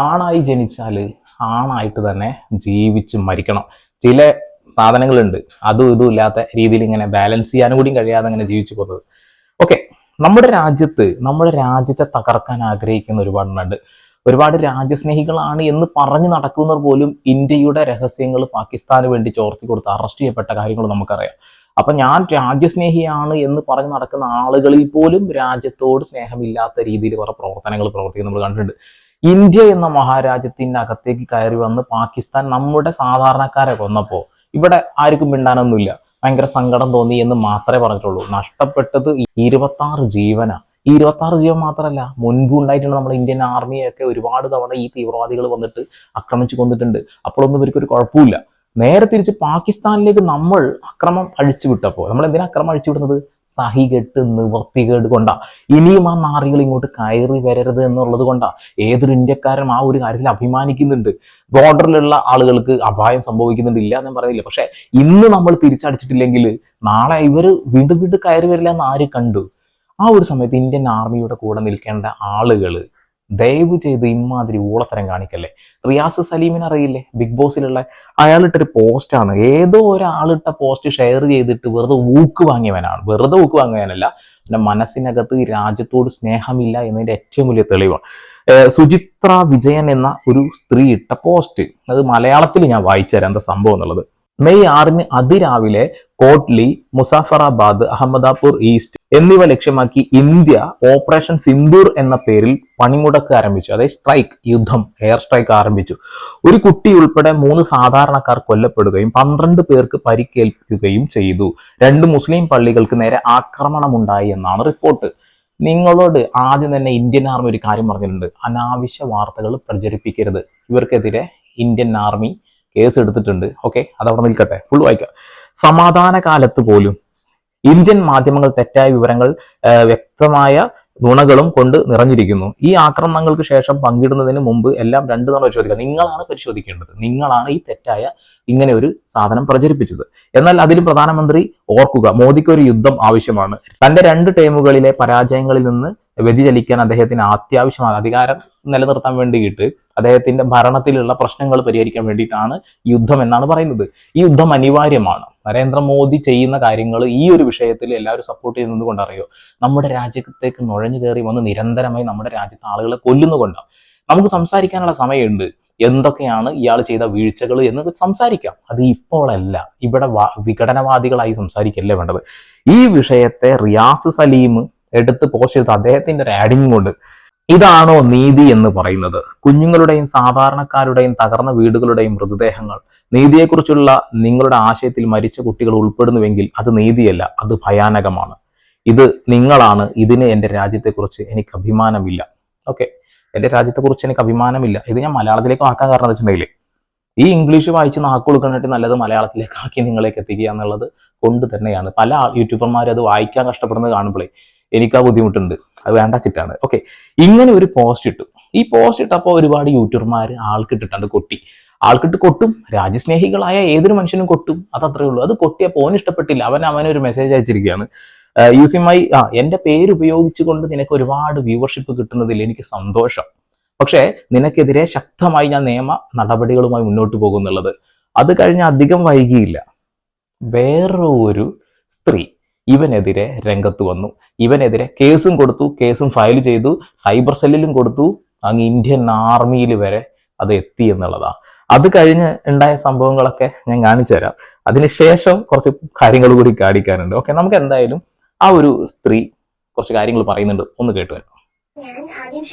ആണായി ജനിച്ചാൽ ആണായിട്ട് തന്നെ ജീവിച്ച് മരിക്കണം. ചില സാധനങ്ങളുണ്ട്. അതും ഇതും ഇല്ലാത്ത രീതിയിൽ ഇങ്ങനെ ബാലൻസ് ചെയ്യാനും കൂടി കഴിയാതെ അങ്ങനെ ജീവിച്ചു പോകുന്നത്. ഓക്കെ നമ്മുടെ രാജ്യത്ത് നമ്മുടെ രാജ്യത്തെ തകർക്കാൻ ആഗ്രഹിക്കുന്ന ഒരുപാടുണ്ട് ഒരുപാട് രാജ്യസ്നേഹികളാണ് എന്ന് പറഞ്ഞു നടക്കുന്നവർ പോലും ഇന്ത്യയുടെ രഹസ്യങ്ങൾ പാകിസ്ഥാന് വേണ്ടി ചോർത്തി കൊടുത്ത് അറസ്റ്റ് ചെയ്യപ്പെട്ട കാര്യങ്ങൾ നമുക്കറിയാം. അപ്പൊ ഞാൻ രാജ്യസ്നേഹിയാണ് എന്ന് പറഞ്ഞ് നടക്കുന്ന ആളുകളിൽ പോലും രാജ്യത്തോട് സ്നേഹമില്ലാത്ത രീതിയിൽ കുറെ പ്രവർത്തനങ്ങൾ പ്രവർത്തിക്കുന്നത് നമ്മൾ കണ്ടിട്ടുണ്ട്. ഇന്ത്യ എന്ന മഹാരാജ്യത്തിന്റെ അകത്തേക്ക് കയറി വന്ന് പാകിസ്ഥാൻ നമ്മുടെ സാധാരണക്കാരെ കൊന്നപ്പോ ഇവിടെ ആർക്കും മിണ്ടാനൊന്നുമില്ല. ഭയങ്കര സങ്കടം തോന്നി എന്ന് മാത്രമേ പറഞ്ഞിട്ടുള്ളൂ. നഷ്ടപ്പെട്ടത് ഇരുപത്തി ആറ് ജീവനാ. ഈ ഇരുപത്തി ആറ് ജീവൻ മാത്രമല്ല മുൻപ് ഉണ്ടായിട്ടുണ്ട് നമ്മുടെ ഇന്ത്യൻ ആർമിയൊക്കെ ഒരുപാട് തവണ ഈ തീവ്രവാദികൾ വന്നിട്ട് ആക്രമിച്ചു കൊന്നിട്ടുണ്ട്. അപ്പോഴൊന്നും ഇവർക്ക് ഒരു കുഴപ്പമില്ല നേരെ തിരിച്ച് പാകിസ്ഥാനിലേക്ക് നമ്മൾ അക്രമം അഴിച്ചു വിട്ടപ്പോൾ നമ്മൾ എന്തിനാ അക്രമം അഴിച്ചു വിടുന്നത് സഹികെട്ട് നിവർത്തികേട് കൊണ്ടാ. ഇനിയും ആ നാറികൾ ഇങ്ങോട്ട് കയറി വരരുത് എന്നുള്ളത് കൊണ്ടാ. ഏതൊരു ഇന്ത്യക്കാരും ആ ഒരു കാര്യത്തിൽ അഭിമാനിക്കുന്നുണ്ട്. ബോർഡറിലുള്ള ആളുകൾക്ക് അപായം സംഭവിക്കുന്നുണ്ട്. ഇല്ല എന്ന് പറയുന്നില്ല. പക്ഷെ ഇന്ന് നമ്മൾ തിരിച്ചടിച്ചിട്ടില്ലെങ്കിൽ നാളെ ഇവർ വീണ്ടും വീണ്ടും കയറി വരില്ല എന്ന് ആര് കണ്ടു? ആ ഒരു സമയത്ത് ഇന്ത്യൻ ആർമിയുടെ കൂടെ നിൽക്കേണ്ട ആളുകൾ ദയവ് ചെയ്ത് ഇമാതിരി ഊളത്തരം കാണിക്കല്ലേ? റിയാസ് സലീമിനെ അറിയില്ലേ? ബിഗ് ബോസിലുള്ള അയാളിട്ടൊരു പോസ്റ്റാണ്. ഏതോ ഒരാളിട്ട പോസ്റ്റ് ഷെയർ ചെയ്തിട്ട് വെറുതെ ഊക്ക് വാങ്ങിയവനാണ്. വെറുതെ ഊക്ക് വാങ്ങിയവനല്ല. പിന്നെ മനസ്സിനകത്ത് രാജ്യത്തോട് സ്നേഹമില്ല എന്നതിന്റെ ഏറ്റവും വലിയ തെളിവാണ്. സുചിത്ര വിജയൻ എന്ന ഒരു സ്ത്രീ ഇട്ട പോസ്റ്റ്. അത് മലയാളത്തിൽ ഞാൻ വായിച്ചു തരാം എന്താ സംഭവം എന്നുള്ളത്. മെയ് ആറിന് അതിരാവിലെ കോട്ട്ലി മുസാഫറാബാദ് അഹമ്മദാപൂർ ഈസ്റ്റ് എന്നിവ ലക്ഷ്യമാക്കി ഇന്ത്യ ഓപ്പറേഷൻ സിന്ദൂർ എന്ന പേരിൽ പണിമുടക്ക് ആരംഭിച്ചു. അതായത് സ്ട്രൈക്ക് യുദ്ധം എയർ സ്ട്രൈക്ക് ആരംഭിച്ചു. ഒരു കുട്ടി ഉൾപ്പെടെ മൂന്ന് സാധാരണക്കാർ കൊല്ലപ്പെടുകയും പന്ത്രണ്ട് പേർക്ക് പരിക്കേൽപ്പിക്കുകയും ചെയ്തു. രണ്ട് മുസ്ലിം പള്ളികൾക്ക് നേരെ ആക്രമണമുണ്ടായി എന്നാണ് റിപ്പോർട്ട്. നിങ്ങളോട് ആദ്യം തന്നെ ഇന്ത്യൻ ആർമി ഒരു കാര്യം പറഞ്ഞിട്ടുണ്ട്. അനാവശ്യ വാർത്തകൾ പ്രചരിപ്പിക്കരുത്. ഇവർക്കെതിരെ ഇന്ത്യൻ ആർമി കേസ് എടുത്തിട്ടുണ്ട്. ഓക്കെ അതവിടെ നിൽക്കട്ടെ. ഫുൾ വായിക്കാം. സമാധാന കാലത്ത് പോലും ഇന്ത്യൻ മാധ്യമങ്ങൾ തെറ്റായ വിവരങ്ങൾ വ്യക്തമായ നുണകളും കൊണ്ട് നിറഞ്ഞിരിക്കുന്നു. ഈ ആക്രമണങ്ങൾക്ക് ശേഷം പങ്കിടുന്നതിന് മുമ്പ് എല്ലാം രണ്ടു തവണ പരിശോധിക്കുക നിങ്ങളാണ് പരിശോധിക്കേണ്ടത്. നിങ്ങളാണ് ഈ തെറ്റായ ഇങ്ങനെ ഒരു സാധനം പ്രചരിപ്പിച്ചത്. എന്നാൽ അതിലും പ്രധാനമന്ത്രി ഓർക്കുക മോദിക്ക് ഒരു യുദ്ധം ആവശ്യമാണ്. തന്റെ രണ്ട് ടൈമുകളിലെ പരാജയങ്ങളിൽ നിന്ന് വ്യതിചലിക്കാൻ അദ്ദേഹത്തിന് അത്യാവശ്യമാണ്. അധികാരം നിലനിർത്താൻ വേണ്ടിയിട്ട് അദ്ദേഹത്തിന്റെ ഭരണത്തിലുള്ള പ്രശ്നങ്ങൾ പരിഹരിക്കാൻ വേണ്ടിയിട്ടാണ് യുദ്ധം എന്നാണ് പറയുന്നത്. ഈ യുദ്ധം അനിവാര്യമാണ്. നരേന്ദ്രമോദി ചെയ്യുന്ന കാര്യങ്ങൾ ഈ ഒരു വിഷയത്തിൽ എല്ലാവരും സപ്പോർട്ട് ചെയ്യുന്നത് കൊണ്ടറിയോ നമ്മുടെ രാജ്യത്തേക്ക് നുഴഞ്ഞു കയറി വന്ന് നിരന്തരമായി നമ്മുടെ രാജ്യത്തെ ആളുകളെ കൊല്ലുന്നുകൊണ്ടാണ് നമുക്ക് സംസാരിക്കാനുള്ള സമയമുണ്ട്. എന്തൊക്കെയാണ് ഇയാൾ ചെയ്ത വീഴ്ചകൾ എന്ന് സംസാരിക്കാം. അത് ഇപ്പോഴല്ല. ഇവിടെ വിഘടനവാദികളായി സംസാരിക്കല്ലേ വേണ്ടത്? ഈ വിഷയത്തെ റിയാസ് സലീം എടുത്ത് പോസ്റ്റ് ചെയ്ത് അദ്ദേഹത്തിന്റെ ഒരു ആഡിങ് കൊണ്ട്. ഇതാണോ നീതി എന്ന് പറയുന്നത്? കുഞ്ഞുങ്ങളുടെയും സാധാരണക്കാരുടെയും തകർന്ന വീടുകളുടെയും മൃതദേഹങ്ങൾ നീതിയെക്കുറിച്ചുള്ള നിങ്ങളുടെ ആശയത്തിൽ മരിച്ച കുട്ടികൾ ഉൾപ്പെടുന്നുവെങ്കിൽ അത് നീതിയല്ല അത് ഭയാനകമാണ്. ഇത് നിങ്ങളാണ് ഇതിന് എന്റെ രാജ്യത്തെക്കുറിച്ച് എനിക്ക് അഭിമാനമില്ല. ഓക്കെ. എന്റെ രാജ്യത്തെക്കുറിച്ച് എനിക്ക് അഭിമാനമില്ല. ഇത് ഞാൻ മലയാളത്തിലേക്ക് ആക്കാൻ കാരണം എന്ന് വെച്ചിട്ടുണ്ടെങ്കിൽ ഈ ഇംഗ്ലീഷ് വായിച്ച് നാക്ക് കൊടുക്കാനായിട്ട് നല്ലത് മലയാളത്തിലേക്ക് ആക്കി നിങ്ങളേക്ക് എത്തിക്കുക എന്നുള്ളത് കൊണ്ട് തന്നെയാണ്. പല യൂട്യൂബർമാരും അത് വായിക്കാൻ കഷ്ടപ്പെടുന്നത് കാണുമ്പോഴേ എനിക്ക് ആ ബുദ്ധിമുട്ടുണ്ട്. അത് വേണ്ട ചിട്ടാണ്. ഓക്കെ ഇങ്ങനെ ഒരു പോസ്റ്റ് ഇട്ടു. ഈ പോസ്റ്റ് ഇട്ടപ്പോൾ ഒരുപാട് യൂട്യൂബർമാർ ആൾക്കിട്ടിട്ടുണ്ട് കൊട്ടി. ആൾക്കിട്ട് കൊട്ടും. രാജ്യസ്നേഹികളായ ഏതൊരു മനുഷ്യനും കൊട്ടും. അത് അത്രേ ഉള്ളൂ. അത് കൊട്ടിയ പോൻ ഇഷ്ടപ്പെട്ടില്ല. അവൻ അവനെ ഒരു മെസ്സേജ് അയച്ചിരിക്കുകയാണ്. യൂസിങ് മൈ ആ എന്റെ പേര് ഉപയോഗിച്ചുകൊണ്ട് നിനക്ക് ഒരുപാട് വ്യൂവർഷിപ്പ് കിട്ടുന്നതിൽ എനിക്ക് സന്തോഷം. പക്ഷേ നിനക്കെതിരെ ശക്തമായി ഞാൻ നിയമ നടപടികളുമായി മുന്നോട്ട് പോകുന്നുള്ളത്. അത് കഴിഞ്ഞ് അധികം വൈകിയില്ല. വേറൊരു സ്ത്രീ ഇവനെതിരെ രംഗത്ത് വന്നു. ഇവനെതിരെ കേസും കൊടുത്തു കേസും ഫയൽ ചെയ്തു സൈബർ സെല്ലിലും കൊടുത്തു അങ്ങ് ഇന്ത്യൻ ആർമിയിൽ വരെ അത് എത്തി എന്നുള്ളതാ. അത് കഴിഞ്ഞ് ഉണ്ടായ സംഭവങ്ങളൊക്കെ ഞാൻ കാണിച്ചു തരാം. അതിനുശേഷം കുറച്ച് കാര്യങ്ങൾ കൂടി കാണിക്കാനുണ്ട്. ഓക്കെ നമുക്ക് എന്തായാലും ആ ഒരു സ്ത്രീ കുറച്ച് കാര്യങ്ങൾ പറയുന്നുണ്ട്. ഒന്ന് കേട്ടു വരാം ഞാൻ ആദ്യം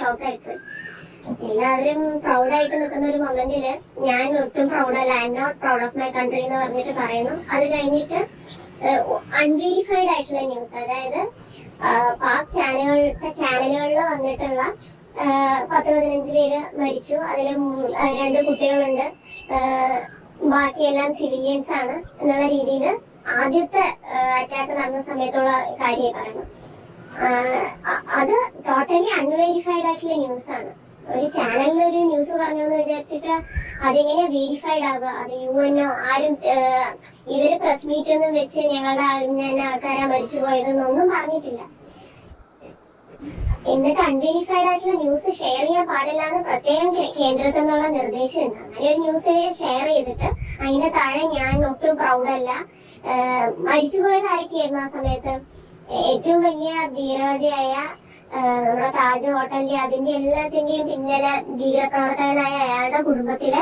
എല്ലാവരും പ്രൗഡായിട്ട് നിൽക്കുന്ന ഒരു മൊമെന്റിൽ ഞാൻ ഒട്ടും പ്രൗഡല്ല I'm not proud of my country എന്ന് പറഞ്ഞിട്ട് പറയുന്നു. അത് കഴിഞ്ഞിട്ട് അൺവെരിഫൈഡ് ആയിട്ടുള്ള ന്യൂസ് അതായത് പാക് ചാനലുകൾ ചാനലുകളിൽ വന്നിട്ടുള്ള പത്ത് പതിനഞ്ച് പേര് മരിച്ചു. അതിൽ രണ്ട് കുട്ടികളുണ്ട്. ബാക്കിയെല്ലാം സിവിലിയൻസ് ആണ് എന്നുള്ള രീതിയിൽ ആദ്യത്തെ അറ്റാക്ക് നടന്ന സമയത്തുള്ള കാര്യമായി പറയുന്നു അത് ടോട്ടലി അൺവെരിഫൈഡ് ആയിട്ടുള്ള ന്യൂസ് ആണ്. ഒരു ചാനലിൽ ഒരു ന്യൂസ് പറഞ്ഞു എന്ന് വിചാരിച്ചിട്ട് അതെങ്ങനെ വെരിഫൈഡ് ആകുക അത് യു എന്നോ ആരും ഇവർ പ്രസ് മീറ്റ് ഒന്നും വെച്ച് ഞങ്ങളുടെ ആൾക്കാരാ മരിച്ചു പോയതെന്നൊന്നും പറഞ്ഞിട്ടില്ല. എന്നിട്ട് അൺവെരിഫൈഡ് ആയിട്ടുള്ള ന്യൂസ് ഷെയർ ചെയ്യാൻ പാടില്ല എന്ന് പ്രത്യേകം കേന്ദ്രത്തിൽ നിന്നുള്ള നിർദ്ദേശം ഉണ്ട് അങ്ങനെ ഒരു ന്യൂസ് ഷെയർ ചെയ്തിട്ട് അതിന്റെ താഴെ ഞാൻ ഒട്ടും പ്രൗഡല്ല മരിച്ചുപോയത് ആരൊക്കെയായിരുന്നു ആ സമയത്ത്? ഏറ്റവും വലിയ ധീരവതിയായ നമ്മുടെ താജ് ഹോട്ടലിന്റെ അതിന്റെ എല്ലാത്തിന്റെയും പിന്നിലെ ഭീകരപ്രവർത്തകനായ അയാളുടെ കുടുംബത്തിലെ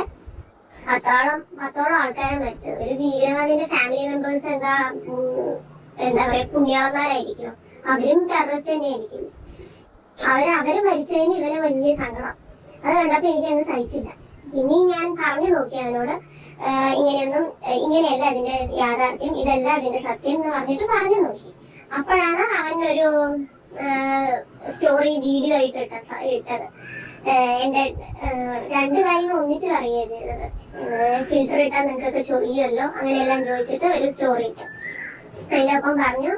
പത്തോളം പത്തോളം ആൾക്കാരെ മരിച്ചു ഒരു ഭീകരവാദിന്റെ ഫാമിലി മെമ്പേഴ്സ് എന്താ എന്താ പറയാ പുണ്യാളന്മാരായിരിക്കും അവരും ടെററിസ്റ്റ് തന്നെയായിരിക്കും. അവർ അവർ മരിച്ചതിന് ഇവന് വലിയ സങ്കടം. അത് കണ്ടപ്പോ എനിക്ക് അങ്ങ് സഹിച്ചില്ല. പിന്നെയും ഞാൻ പറഞ്ഞു നോക്കി അവനോട് ഇങ്ങനെയൊന്നും ഇങ്ങനെയല്ല അതിന്റെ യാഥാർത്ഥ്യം ഇതല്ല അതിന്റെ സത്യം എന്ന് പറഞ്ഞിട്ട് പറഞ്ഞു നോക്കി. അപ്പോഴാണ് അവൻ ഒരു സ്റ്റോറി വീഡിയോ ആയിട്ട് ഇട്ട ഇട്ടത്. എന്റെ രണ്ട് കാര്യങ്ങൾ ഒന്നിച്ച് പറയുക ചെയ്തത്. ഫിൽറ്റർ ഇട്ടാൽ നിങ്ങൾക്കൊക്കെ ചൊറിയുമല്ലോ? അങ്ങനെയെല്ലാം ചോദിച്ചിട്ട് ഒരു സ്റ്റോറി ഇട്ടു. അതിനൊപ്പം പറഞ്ഞു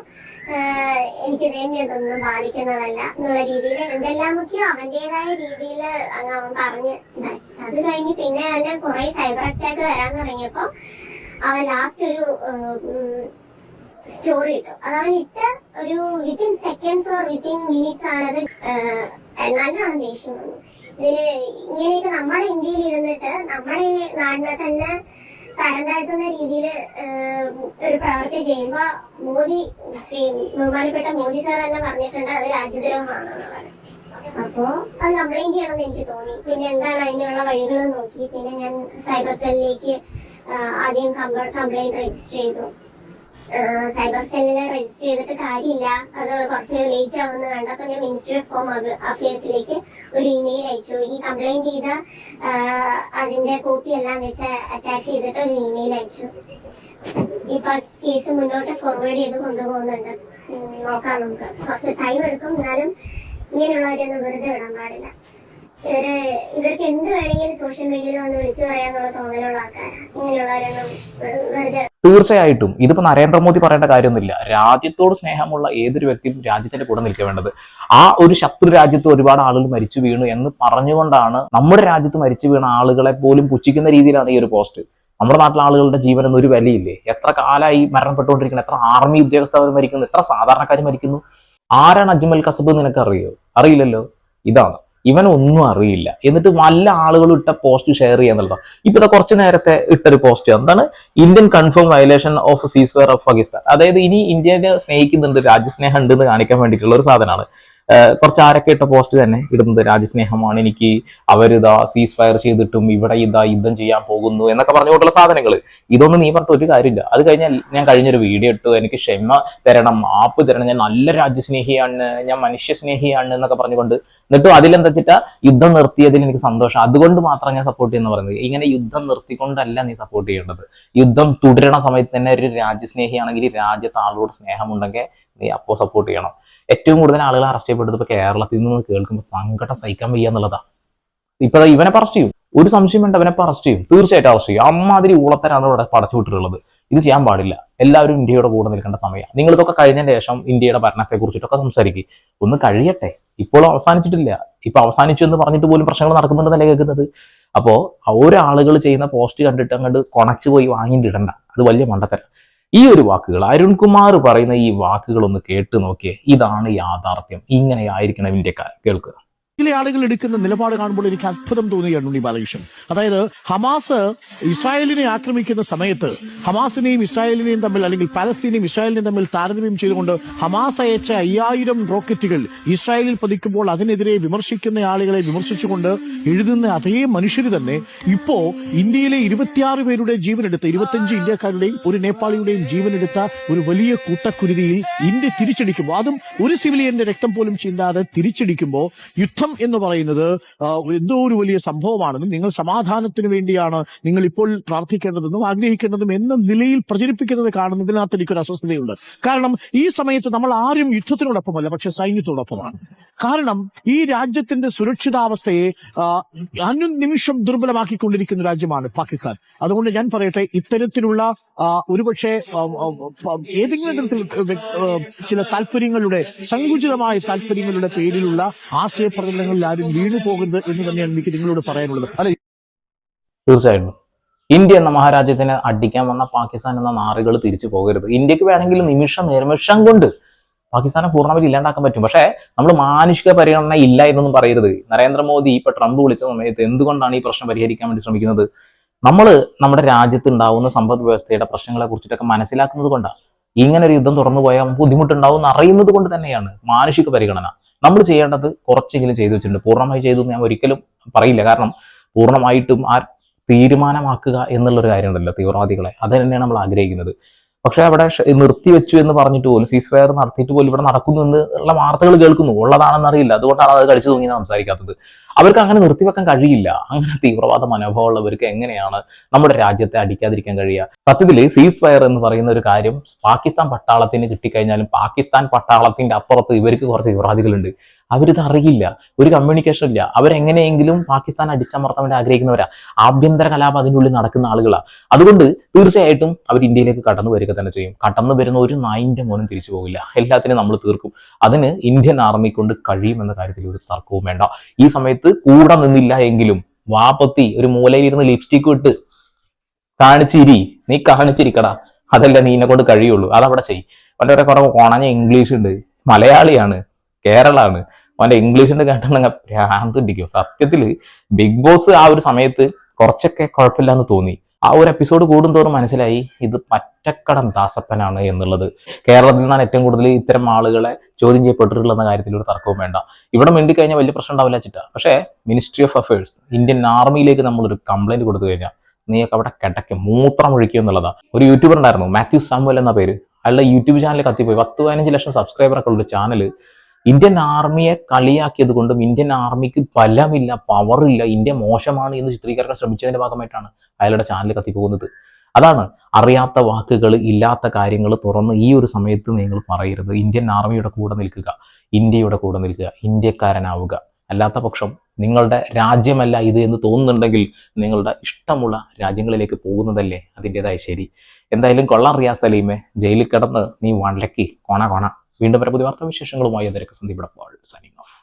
എനിക്ക് എന്നെ ഇതൊന്നും ബാധിക്കുന്നതല്ല എന്നുള്ള രീതിയിൽ എന്തെല്ലാമൊക്കെയോ അവന്റേതായ രീതിയിൽ അങ്ങ് അവൻ പറഞ്ഞ് അത് കഴിഞ്ഞ് പിന്നെ അവന് കുറെ സൈബർ അറ്റാക്ക് വരാൻ തുടങ്ങിയപ്പോ അവൻ ലാസ്റ്റ് ഒരു സ്റ്റോറി കിട്ടും. അതാണ് ഇട്ട ഒരു within seconds or within minutes ആണ് അത് നല്ലോണം ദേഷ്യം വന്നു ഇതിന് ഇങ്ങനെയൊക്കെ നമ്മുടെ ഇന്ത്യയിൽ ഇരുന്നിട്ട് നമ്മുടെ ഈ നാടിനെ തന്നെ തടം താഴ്ത്തുന്ന രീതിയിൽ ഒരു പ്രവൃത്തി ചെയ്യുമ്പോ മോദി ശ്രീ ബഹുമാനപ്പെട്ട മോദി സാർ തന്നെ പറഞ്ഞിട്ടുണ്ട് അത് രാജ്യദ്രോഹമാണെന്നുള്ളത്. അപ്പോ അത് കംപ്ലൈന്റ് ചെയ്യണമെന്ന് എനിക്ക് തോന്നി. പിന്നെ എന്താണ് അതിനുള്ള വഴികൾ നോക്കി. പിന്നെ ഞാൻ സൈബർ സെല്ലിലേക്ക് ആദ്യം കംപ്ലൈന്റ് രജിസ്റ്റർ ചെയ്തു. സൈബർ സെല്ലിൽ രജിസ്റ്റർ ചെയ്തിട്ട് കാര്യമില്ല. അത് കുറച്ച് ലേറ്റ് ആവുന്ന കണ്ടപ്പോൾ ഞാൻ മിനിസ്ട്രി ഓഫ് ഹോം അഫയേഴ്സിലേക്ക് ഒരു ഇമെയിൽ അയച്ചു. ഈ കംപ്ലൈന്റ് ചെയ്ത അതിന്റെ കോപ്പി എല്ലാം വെച്ച് അറ്റാച്ച് ചെയ്തിട്ട് ഒരു ഇമെയിൽ അയച്ചു. ഇപ്പൊ കേസ് മുന്നോട്ട് ഫോർവേഡ് ചെയ്ത് കൊണ്ടുപോകുന്നുണ്ട്. നോക്കാം നമുക്ക്. കുറച്ച് ടൈം എടുക്കും. എന്നാലും ഇങ്ങനെയുള്ളവരൊന്നും വെറുതെ വിടാൻ പാടില്ല. ഇവർ ഇവർക്ക് എന്ത് വേണമെങ്കിലും സോഷ്യൽ മീഡിയയിൽ വന്ന് വിളിച്ചു പറയാന്നുള്ള തോന്നലുള്ള ആൾക്കാരാണ് ഇങ്ങനെയുള്ളവരൊന്നും വെറുതെ തീർച്ചയായിട്ടും. ഇതിപ്പോ നരേന്ദ്രമോദി പറയേണ്ട കാര്യമൊന്നുമില്ല. രാജ്യത്തോട് സ്നേഹമുള്ള ഏതൊരു വ്യക്തിയും രാജ്യത്തിന്റെ കൂടെ നിൽക്കേണ്ടത് ആ ഒരു ശത്രു രാജ്യത്ത് ഒരുപാട് ആളുകൾ മരിച്ചു വീണു എന്ന് പറഞ്ഞുകൊണ്ടാണ് നമ്മുടെ രാജ്യത്ത് മരിച്ചു വീണ ആളുകളെ പോലും പുച്ഛിക്കുന്ന രീതിയിലാണ് ഈ ഒരു പോസ്റ്റ്. നമ്മുടെ നാട്ടിലെ ആളുകളുടെ ജീവനൊന്നും ഒരു വിലയില്ലേ? എത്ര കാലമായി മരണപ്പെട്ടുകൊണ്ടിരിക്കുന്നത് എത്ര ആർമി ഉദ്യോഗസ്ഥർ മരിക്കുന്നു? എത്ര സാധാരണക്കാർ മരിക്കുന്നു? ആരാണ് അജ്മൽ കസബ് നിനക്ക് അറിയോ അറിയില്ലല്ലോ? ഇതാണ്. ഇവൻ ഒന്നും അറിയില്ല. എന്നിട്ട് നല്ല ആളുകളും ഇട്ട പോസ്റ്റ് ഷെയർ ചെയ്യാന്നുള്ളതാണ് ഇപ്പൊ കുറച്ച് നേരത്തെ ഇട്ടൊരു പോസ്റ്റ് എന്താണ്? Indian confirm violation of ceasefire of Pakistan അതായത് ഇനി ഇന്ത്യനെ സ്നേഹിക്കുന്നുണ്ട് രാജ്യസ്നേഹം ഉണ്ട് എന്ന് കാണിക്കാൻ വേണ്ടിയിട്ടുള്ള ഒരു സാധനമാണ്. കുറച്ച് ആരൊക്കെ ഇട്ട പോസ്റ്റ് തന്നെ ഇടുന്നത്? രാജ്യസ്നേഹമാണ് എനിക്ക് അവരിതാ സീസ് ഫയർ ചെയ്തിട്ടും ഇവിടെ ഇതാ യുദ്ധം ചെയ്യാൻ പോകുന്നു എന്നൊക്കെ പറഞ്ഞുകൊണ്ടുള്ള സാധനങ്ങൾ ഇതൊന്നും നീ പറഞ്ഞിട്ട് ഒരു കാര്യമില്ല. അത് കഴിഞ്ഞാൽ ഞാൻ കഴിഞ്ഞൊരു വീഡിയോ ഇട്ടു. എനിക്ക് ക്ഷമ തരണം മാപ്പ് തരണം. ഞാൻ നല്ല രാജ്യസ്നേഹിയാണ് ഞാൻ മനുഷ്യസ്നേഹിയാണ് എന്നൊക്കെ പറഞ്ഞുകൊണ്ട് എന്നിട്ടും അതിലെന്താ വെച്ചിട്ടാ? യുദ്ധം നിർത്തിയതിൽ എനിക്ക് സന്തോഷം. അതുകൊണ്ട് മാത്രം ഞാൻ സപ്പോർട്ട് ചെയ്യുന്ന പറയുന്നത്. ഇങ്ങനെ യുദ്ധം നിർത്തിക്കൊണ്ടല്ല നീ സപ്പോർട്ട് ചെയ്യേണ്ടത്. യുദ്ധം തുടരണ സമയത്ത് തന്നെ ഒരു രാജ്യസ്നേഹിയാണെങ്കിൽ രാജ്യത്ത് ആളോട് സ്നേഹമുണ്ടെങ്കിൽ നീ അപ്പോൾ സപ്പോർട്ട് ചെയ്യണം. ഏറ്റവും കൂടുതൽ ആളുകൾ അറസ്റ്റ് ചെയ്യപ്പെട്ടത് ഇപ്പൊ കേരളത്തിൽ നിന്ന് കേൾക്കുമ്പോൾ സങ്കടം സഹിക്കാൻ വയ്യ എന്നുള്ളതാ. ഇപ്പൊ ഇവനെ അറസ്റ്റ് ചെയ്യും. ഒരു സംശയം വേണ്ട അവനെ അറസ്റ്റ് ചെയ്യും. തീർച്ചയായിട്ടും അറസ്റ്റ് ചെയ്യും. അമ്മാതിരി ഊളത്തരാണ് ഇവിടെ പടച്ചു വിട്ടിട്ടുള്ളത്. ഇത് ചെയ്യാൻ പാടില്ല. എല്ലാവരും ഇന്ത്യയുടെ കൂടെ നിൽക്കേണ്ട സമയമാണ്. നിങ്ങൾ ഇതൊക്കെ കഴിഞ്ഞതിന് ശേഷം ഇന്ത്യയുടെ ഭരണത്തെ കുറിച്ചിട്ടൊക്കെ സംസാരിക്കും. ഒന്ന് കഴിയട്ടെ. ഇപ്പോൾ അവസാനിച്ചിട്ടില്ല. ഇപ്പൊ അവസാനിച്ചു എന്ന് പറഞ്ഞിട്ട് പോലും പ്രശ്നങ്ങൾ നടക്കുന്നുണ്ടെന്നല്ലേ കേൾക്കുന്നത്? അപ്പോ ഓരോ ആളുകൾ ചെയ്യുന്ന പോസ്റ്റ് കണ്ടിട്ട് അങ്ങോട്ട് കൊണച്ചു പോയി വാങ്ങിയിട്ടിടണ്ട അത് വലിയ മണ്ടത്തരം. ഈ ഒരു വാക്കുകൾ അരുൺകുമാർ പറയുന്ന ഈ വാക്കുകൾ ഒന്ന് കേട്ട് നോക്കിയേ ഇതാണ് യാഥാർത്ഥ്യം. ഇങ്ങനെ ആയിരിക്കണം ഇന്ത്യക്കാർ കേൾക്കുക. ചില ആളുകൾ എടുക്കുന്ന നിലപാട് കാണുമ്പോൾ എനിക്ക് അത്ഭുതം തോന്നുകയാണ് ഉണ്ണി ബാലകൃഷ്ണൻ. അതായത് ഹമാസ് ഇസ്രായേലിനെ ആക്രമിക്കുന്ന സമയത്ത് ഹമാസിനെയും ഇസ്രായേലിനെയും തമ്മിൽ അല്ലെങ്കിൽ പാലസ്തീനെയും ഇസ്രായേലിനെയും തമ്മിൽ താരതമ്യം ചെയ്തുകൊണ്ട് ഹമാസ് അയച്ച അയ്യായിരം റോക്കറ്റുകൾ ഇസ്രായേലിൽ പതിക്കുമ്പോൾ അതിനെതിരെ വിമർശിക്കുന്ന ആളുകളെ വിമർശിച്ചുകൊണ്ട് എഴുതുന്ന അതേ മനുഷ്യർ തന്നെ ഇപ്പോ ഇന്ത്യയിലെ ഇരുപത്തിയാറ് പേരുടെ ജീവനെടുത്ത ഇരുപത്തിയഞ്ച് ഇന്ത്യക്കാരുടെയും ഒരു നേപ്പാളിയുടെയും ജീവനെടുത്ത ഒരു വലിയ കൂട്ടക്കുരുതിയിൽ ഇന്ത്യ തിരിച്ചടിക്കുമ്പോൾ അതും ഒരു സിവിലിയന്റെ രക്തം പോലും ചിന്താതെ തിരിച്ചടിക്കുമ്പോൾ യുദ്ധം എന്ന് പറയുന്നത് എന്തോ ഒരു വലിയ സംഭവമാണെന്നും നിങ്ങൾ സമാധാനത്തിന് വേണ്ടിയാണ് നിങ്ങൾ ഇപ്പോൾ പ്രാർത്ഥിക്കേണ്ടതെന്നും ആഗ്രഹിക്കേണ്ടതും എന്ന നിലയിൽ പ്രചരിപ്പിക്കുന്നത് കാണുന്നതിനകത്ത് എനിക്കൊരു അസ്വസ്ഥതയുണ്ട്. കാരണം ഈ സമയത്ത് നമ്മൾ ആരും യുദ്ധത്തിനോടൊപ്പമല്ല പക്ഷെ സൈന്യത്തോടൊപ്പമാണ്. കാരണം ഈ രാജ്യത്തിന്റെ സുരക്ഷിതാവസ്ഥയെ അനുനിമിഷം ദുർബലമാക്കിക്കൊണ്ടിരിക്കുന്ന രാജ്യമാണ് പാകിസ്ഥാൻ. അതുകൊണ്ട് ഞാൻ പറയട്ടെ ഇത്തരത്തിലുള്ള ഒരുപക്ഷെ ഏതെങ്കിലും തരത്തിൽ ചില താല്പര്യങ്ങളുടെ സങ്കുചിതമായ താല്പര്യങ്ങളുടെ പേരിലുള്ള ആശയപ്രകടനങ്ങളിൽ ആരും വീണു പോകരുത് എന്ന് തന്നെയാണ് എനിക്ക് നിങ്ങളോട് പറയാനുള്ളത്. അല്ലെ? തീർച്ചയായിട്ടും ഇന്ത്യ എന്ന മഹാരാജ്യത്തിനെ അടിക്കാൻ വന്ന പാകിസ്ഥാൻ എന്ന നാറുകൾ തിരിച്ചു പോകരുത്. ഇന്ത്യയ്ക്ക് വേണമെങ്കിൽ നിമിഷം നിമിഷം കൊണ്ട് പാകിസ്ഥാനെ പൂർണമായിട്ട് ഇല്ലാണ്ടാക്കാൻ പറ്റും. പക്ഷേ നമ്മൾ മാനുഷിക പരിഗണന ഇല്ല എന്നൊന്നും പറയരുത്. നരേന്ദ്രമോദി ഇപ്പൊ ട്രംപ് വിളിച്ച സമയത്ത് എന്തുകൊണ്ടാണ് ഈ പ്രശ്നം പരിഹരിക്കാൻ വേണ്ടി ശ്രമിക്കുന്നത്? നമ്മൾ നമ്മുടെ രാജ്യത്ത് ഉണ്ടാവുന്ന സമ്പദ് വ്യവസ്ഥയുടെ പ്രശ്നങ്ങളെ കുറിച്ചിട്ടൊക്കെ മനസ്സിലാക്കുന്നത് കൊണ്ടാണ് ഇങ്ങനെ ഒരു യുദ്ധം തുറന്നു പോയാൽ ബുദ്ധിമുട്ടുണ്ടാവും എന്ന് അറിയുന്നത് കൊണ്ട് തന്നെയാണ് മാനുഷിക പരിഗണന. നമ്മൾ ചെയ്യേണ്ടത് കുറച്ചെങ്കിലും ചെയ്തു വെച്ചിട്ടുണ്ട്. പൂർണമായി ചെയ്തു ഞാൻ ഒരിക്കലും പറയില്ല. കാരണം പൂർണമായിട്ടും ആ തീരുമാനമാക്കുക എന്നുള്ളൊരു കാര്യമുണ്ടല്ലോ തീവ്രവാദികളെ. അത് തന്നെയാണ് നമ്മൾ ആഗ്രഹിക്കുന്നത്. പക്ഷെ അവിടെ നിർത്തി നിർത്തിവെച്ചു എന്ന് പറഞ്ഞിട്ട് പോലും സീസ് ഫയർ നടത്തിയിട്ട് പോലും ഇവിടെ നടക്കുന്നു എന്നുള്ള വാർത്തകൾ കേൾക്കുന്നു. ഉള്ളതാണെന്ന് അറിയില്ല അതുകൊണ്ടാണ് അത് കഴിച്ചു തൂങ്ങി സംസാരിക്കാത്തത്. അവർക്ക് അങ്ങനെ നിർത്തിവെക്കാൻ കഴിയില്ല. അങ്ങനെ തീവ്രവാദ മനോഭാവമുള്ളവർക്ക് എങ്ങനെയാണ് നമ്മുടെ രാജ്യത്തെ അടിക്കാതിരിക്കാൻ കഴിയുക? സത്യത്തിൽ സീസ് ഫയർ എന്ന് പറയുന്ന ഒരു കാര്യം പാകിസ്ഥാൻ പട്ടാളത്തിന് കിട്ടിക്കഴിഞ്ഞാലും പാകിസ്ഥാൻ പട്ടാളത്തിന്റെ അപ്പുറത്ത് ഇവർക്ക് കുറച്ച് തീവ്രവാദികളുണ്ട്. അവരിത് അറിയില്ല ഒരു കമ്മ്യൂണിക്കേഷൻ ഇല്ല. അവരെങ്ങനെയെങ്കിലും പാകിസ്ഥാൻ അടിച്ചമർത്താൻ ആഗ്രഹിക്കുന്നവരാ. ആഭ്യന്തര കലാപം അതിന്റെ ഉള്ളിൽ നടക്കുന്ന ആളുകളാണ് അതുകൊണ്ട് തീർച്ചയായിട്ടും അവർ ഇന്ത്യയിലേക്ക് കടന്നു വരിക തന്നെ ചെയ്യും. കടന്നു വരുന്ന ഒരു നായിന്റെ മോനും തിരിച്ചു പോകില്ല. എല്ലാത്തിനും നമ്മൾ തീർക്കും. അതിന് ഇന്ത്യൻ ആർമി കൊണ്ട് കഴിയുമെന്ന കാര്യത്തിൽ ഒരു തർക്കവും വേണ്ട. ഈ സമയത്ത് കൂടെ നിന്നില്ല എങ്കിലും വാപ്പത്തി ഒരു മൂലയിൽ ഇരുന്ന് ലിപ്സ്റ്റിക്ക് ഇട്ട് കാണിച്ചിരി. നീ കാണിച്ചിരിക്കടാ. അതല്ല നീ എന്നെ കൊണ്ട് കഴിയുള്ളൂ. അതവിടെ ചെയ്യും. പണ്ടവരെ കുറവ് കുറെ ഇംഗ്ലീഷ് ഉണ്ട്. മലയാളിയാണ്. കേരളാണ്. അവന്റെ ഇംഗ്ലീഷിന്റെ കേട്ടിട്ടുണ്ടെങ്കിൽ ഭ്രാന്ത് ഇടിക്കും സത്യത്തിൽ ബിഗ് ബോസ് ആ ഒരു സമയത്ത് കുറച്ചൊക്കെ കുഴപ്പമില്ലാന്ന് തോന്നി. ആ ഒരു എപ്പിസോഡ് കൂടുന്തോറും മനസ്സിലായി ഇത് പറ്റക്കടം ദാസപ്പനാണ് എന്നുള്ളത്. കേരളത്തിൽ നിന്നാണ് ഏറ്റവും കൂടുതൽ ഇത്തരം ആളുകളെ ചോദ്യം ചെയ്യപ്പെട്ടിട്ടുള്ള കാര്യത്തിൽ ഒരു തർക്കവും വേണ്ട. ഇവിടെ മിണ്ടി കഴിഞ്ഞാൽ വലിയ പ്രശ്നം ഉണ്ടാവില്ല ചിറ്റ പക്ഷേ മിനിസ്ട്രി ഓഫ് അഫയേഴ്സ് ഇന്ത്യൻ ആർമിയിലേക്ക് നമ്മളൊരു കംപ്ലൈന്റ് കൊടുത്തു കഴിഞ്ഞാൽ നീയൊക്കെ അവിടെ കിടക്കും മൂത്രം ഒഴിക്കുക എന്നുള്ളതാണ് ഒരു യൂട്യൂബർ ഉണ്ടായിരുന്നു മാത്യു സാമുവൽ എന്ന പേര്. അയാളുടെ യൂട്യൂബ് ചാനൽ കത്തിപ്പോയി. പത്ത് പതിനഞ്ച് ലക്ഷം സബ്സ്ക്രൈബർ ഒക്കെ ഉള്ള ചാനൽ ഇന്ത്യൻ ആർമിയെ കളിയാക്കിയത് കൊണ്ടും ഇന്ത്യൻ ആർമിക്ക് ബലമില്ല പവറില്ല ഇന്ത്യ മോശമാണ് എന്ന് ചിത്രീകരിക്കാൻ ശ്രമിച്ചതിന്റെ ഭാഗമായിട്ടാണ് അയാളുടെ ചാനൽ കത്തിപ്പോകുന്നത് അതാണ് അറിയാത്ത വാക്കുകൾ ഇല്ലാത്ത കാര്യങ്ങൾ തുറന്ന് ഈ ഒരു സമയത്ത് നിങ്ങൾ പറയരുത്. ഇന്ത്യൻ ആർമിയുടെ കൂടെ നിൽക്കുക ഇന്ത്യയുടെ കൂടെ നിൽക്കുക ഇന്ത്യക്കാരനാവുക. അല്ലാത്ത പക്ഷം നിങ്ങളുടെ രാജ്യമല്ല ഇത് എന്ന് തോന്നുന്നുണ്ടെങ്കിൽ നിങ്ങളുടെ ഇഷ്ടമുള്ള രാജ്യങ്ങളിലേക്ക് പോകുന്നതല്ലേ അതിന്റെതായ ശരി. എന്തായാലും കൊള്ളാം റിയാസ് സലീമെ. ജയിലിൽ കിടന്ന് നീ വണ്ടക്കി കോണ കോണ. വീണ്ടും വരെ പുതിയ വാർത്താവിശേഷങ്ങളുമായി അതിരക്ക് സന്ദീപ് സൈനിങ് ഓഫ്